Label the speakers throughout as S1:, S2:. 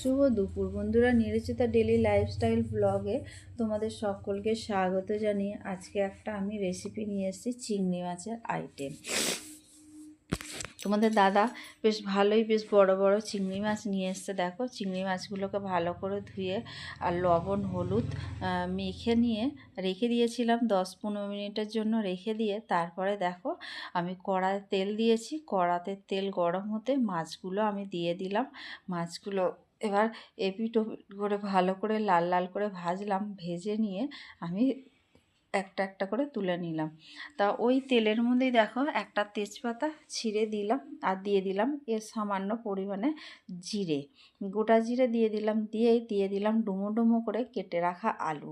S1: শুভ দুপুর। বন্ধুরা, নিরচিতা daily lifestyle ব্লগে তোমাদের সকলকে স্বাগত জানিয়ে আজকে একটা আমি রেসিপি নিয়ে এসেছি চিংড়ি মাছের আইটেম। তোমাদের দাদা বেশ ভালোই বেশ বড় বড় চিংড়ি মাছ নিয়ে এসছে। দেখো, চিংড়ি মাছগুলোকে ভালো করে ধুয়ে আর লবণ, হলুদ মেখে নিয়ে রেখে দিয়েছিলাম দশ পনেরো মিনিটের জন্য রেখে দিয়ে। তারপরে দেখো, আমি কড়ায় তেল দিয়েছি। কড়াতে তেল গরম হতে মাছগুলো আমি দিয়ে দিলাম। মাছগুলো এবার এপিট করে ভালো করে লাল লাল করে ভাজলাম। ভেজে নিয়ে আমি একটা একটা করে তুলে নিলাম। তা ওই তেলের মধ্যেই দেখো একটা তেজপাতা ছিঁড়ে দিলাম আর দিয়ে দিলাম এর সামান্য পরিমাণে জিরে। গোটা জিরে দিয়ে দিলাম, দিয়েই দিয়ে দিলাম ডুমো ডুমো করে কেটে রাখা আলু।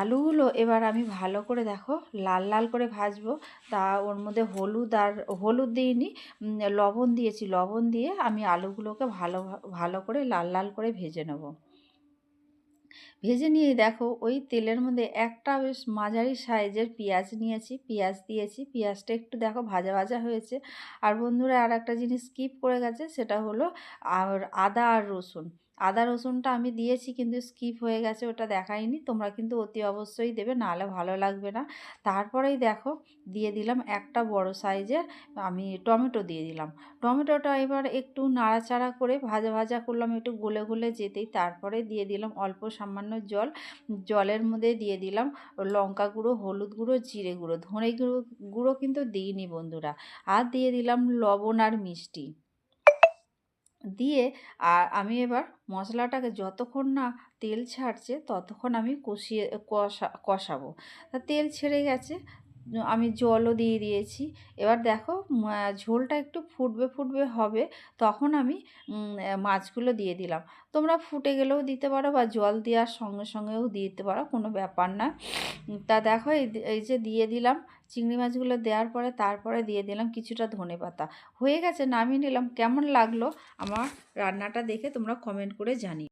S1: আলুগুলো এবার আমি ভালো করে দেখো লাল লাল করে ভাজবো। তা ওর মধ্যে হলুদ আর, হলুদ দিইনি লবণ দিয়েছি। লবণ দিয়ে আমি আলুগুলোকে ভালো ভালো করে লাল লাল করে ভেজে নেব। ভেজে নিয়ে দেখো, ওই তেলের মধ্যে একটা বেশ মাঝারি সাইজের পেঁয়াজ নিয়েছি, পেঁয়াজ দিয়েছি, পেঁয়াজটা একটু দেখো ভাজা ভাজা হয়েছে। আর বন্ধুরা আর একটা জিনিস স্কিপ করে গেছে, সেটা হলো আর আদা আর রসুন। আদা, রসুনটা আমি দিয়েছি কিন্তু স্কিপ হয়ে গেছে, ওটা দেখাইনি। তোমরা কিন্তু অতি অবশ্যই দেবে, নাহলে ভালো লাগবে না। তারপরেই দেখো, দিয়ে দিলাম একটা বড় সাইজের আমি টমেটো দিয়ে দিলাম। টমেটোটা এবার একটু নাড়াচাড়া করে ভাজা ভাজা করলাম, একটু গলে গলে যেতেই তারপরে দিয়ে দিলাম অল্প সামান্য জল। জলের মধ্যে দিয়ে দিলাম লঙ্কা গুঁড়ো, হলুদ গুঁড়ো, জিরে গুঁড়ো। ধনে গুঁড়ো গুঁড়ো কিন্তু দিইনি বন্ধুরা। আর দিয়ে দিলাম লবণ আর মিষ্টি। দিয়ে আর আমি এবার মশলাটাকে যতক্ষণ না তেল ছাড়ছে, ততক্ষণ আমি কষিয়ে, কষা, কষাবো। তা তেল ছেড়ে গেছে আমি জলও দিয়ে দিয়েছি। এবার দেখো ঝোলটা একটু ফুটবে ফুটবে হবে, তখন আমি মাছগুলো দিয়ে দিলাম। তোমরা ফুটে গেলেও দিতে পারো বা জল দেওয়ার সঙ্গে সঙ্গেও দিতে পারো, কোনো ব্যাপার না। তা দেখো, এই যে দিয়ে দিলাম, চিংড়ি মাছগুলো দেওয়ার পরে তারপরে দিয়ে দিলাম কিছুটা ধনে পাতা। হয়ে গেছে, নামিয়ে নিলাম, কেমন লাগল? আমার রান্নাটা দেখে তোমরা কমেন্ট করে জানিও।